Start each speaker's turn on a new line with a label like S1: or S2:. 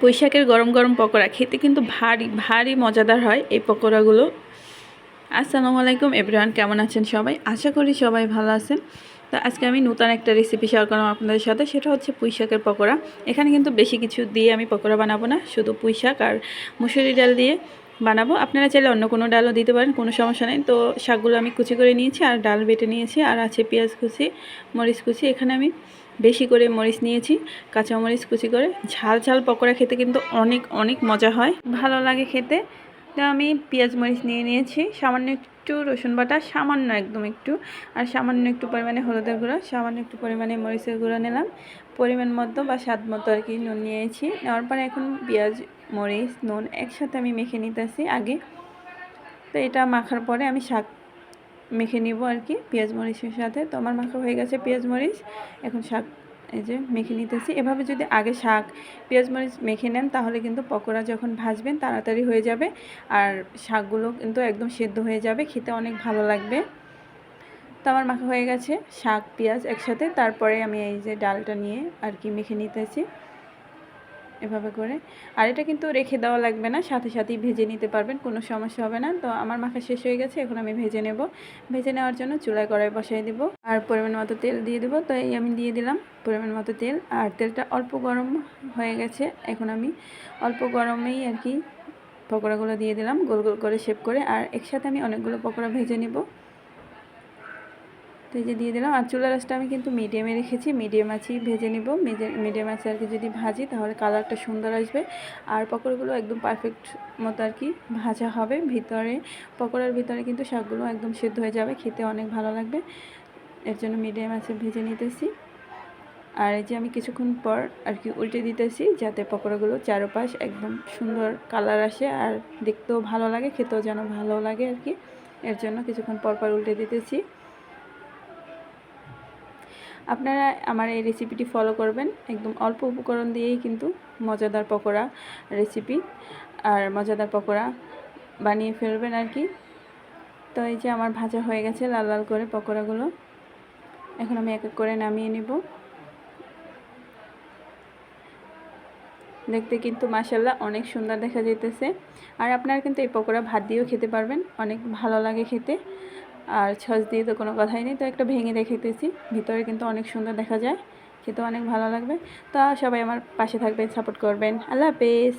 S1: পুঁইশাকের গরম গরম পকোড়া। খেতে কিন্তু ভারী ভারী মজাদার হয় এই পকোড়াগুলো। আসসালামু আলাইকুম এভরিওয়ান, কেমন আছেন সবাই? আশা করি সবাই ভালো আছেন। তো আজকে আমি নতুন একটা রেসিপি শেয়ার করলাম আপনাদের সাথে, সেটা হচ্ছে পুঁইশাকের পকোড়া। এখানে কিন্তু বেশি কিছু দিয়ে আমি পকোড়া বানাবো না, শুধু পুঁইশাক আর মুসুরি ডাল দিয়ে। বানাবো। আপনারা চাইলে অন্য কোনো ডালও দিতে পারেন, কোনো সমস্যা নেই। তো শাকগুলো আমি কুচি করে নিয়েছি, আর ডাল বেটে নিয়েছি, আর আছে পেঁয়াজ কুচি, মরিচ কুচি। এখানে আমি বেশি করে মরিচ নিয়েছি, কাঁচা মরিচ কুচি করে। ঝাল ঝাল পকোড়া খেতে কিন্তু অনেক অনেক মজা হয়। ভালো লাগে খেতে। তো আমি পেঁয়াজ, মরিচ নিয়ে নিয়েছি। সামান্য একটু রসুন বাটা, সামান্য একদম একটু। আর সামান্য একটু পরিমাণে হলুদের গুঁড়ো, সামান্য একটু পরিমাণে মরিচের গুঁড়ো নিলাম। পরিমাণ মতো বা স্বাদ মতো আর কি নুন নিয়েছি। নেওয়ার পরে এখন পেঁয়াজ মরিচ, নুন একসাথে আমি মেখে নিতেছি আগে। তো এটা মাখার পরে আমি শাক মেখে নিব আর কি, পেঁয়াজ মরিচের সাথে। তো আমার মাখা হয়ে গেছে পেঁয়াজ মরিচ। এখন শাক এই যে মেখে নিতেছি। এভাবে যদি আগে শাক, পেঁয়াজ মরিচ মেখে নেন, তাহলে কিন্তু পকোড়া যখন ভাজবেন, তাড়াতাড়ি হয়ে যাবে। আর শাকগুলো কিন্তু একদম সেদ্ধ হয়ে যাবে, খেতে অনেক ভালো লাগবে। তো আমার মাখা হয়ে গেছে, শাক, পেঁয়াজ একসাথে। তারপরে আমি এই যে ডালটা নিয়ে আর কি মেখে নিতেছি। এভাবে করে। আর এটা কিন্তু রেখে দেওয়া লাগবে না, সাথে সাথেই ভেজে নিতে পারবেন, কোনো সমস্যা হবে না। তো আমার মাখা শেষ হয়ে গেছে, এখন আমি ভেজে নেব। ভেজে নেওয়ার জন্য চুলায় কড়াই বসাই দিব আর পরিমাণ মতো তেল দিয়ে দেবো। তো এই আমি দিয়ে দিলাম পরিমাণ মতো তেল। আর তেলটা অল্প গরম হয়ে গেছে, এখন আমি অল্প গরমেই আর কি পকোড়াগুলো দিয়ে দিলাম, গোল গোল করে শেপ করে। আর একসাথে আমি অনেকগুলো পকোড়া ভেজে নেব। এই যে দিয়ে দিলাম। আর চুলা রাসটা আমি কিন্তু মিডিয়ামে রেখেছি। মিডিয়াম আছেই ভেজে নিব। মিডিয়াম আছে আর কি যদি ভাজি, তাহলে কালারটা সুন্দর আসবে। আর পকোড়াগুলো একদম পারফেক্ট মতো আর কি ভাজা হবে। ভিতরে, পকোড়ার ভিতরে কিন্তু শাকগুলো একদম সেদ্ধ হয়ে যাবে। খেতে অনেক ভালো লাগবে। এর জন্য মিডিয়াম আছে ভেজে নিতেছি। আর এই যে আমি কিছুক্ষণ পর আর কি উল্টে দিতেছি, যাতে পকোড়াগুলো চারোপাশ একদম সুন্দর কালার আসে। আর দেখতেও ভালো লাগে, খেতেও যেন ভালো লাগে আর কি। এর জন্য কিছুক্ষণ পর পর উল্টে দিতেছি। আপনারা আমার এই রেসিপিটি ফলো করবেন। একদম অল্প উপকরণ দিয়েই কিন্তু মজাদার পকোড়া রেসিপি আর মজাদার পকোড়া বানিয়ে ফেলবেন আর কি। তো এই যে আমার ভাজা হয়ে গেছে, লাল লাল করে পকোড়াগুলো। এখন আমি এক এক করে নামিয়ে নেব। দেখতে কিন্তু মাসাল্লাহ অনেক সুন্দর দেখা যাইতেছে। আর আপনারা কিন্তু এই পকোড়া ভাত দিয়েও খেতে পারবেন, অনেক ভালো লাগে খেতে। আর ছজ দিয়ে তো কোনো কথাই নেই, তো একটা ভেঙে দেখেতেছি ভিতরে কিন্তু অনেক সুন্দর দেখা যায় খেতে অনেক ভালো লাগবে। তা সবাই আমার পাশে থাকবেন সাপোর্ট করবেন। আল্লাহ হাফেজ।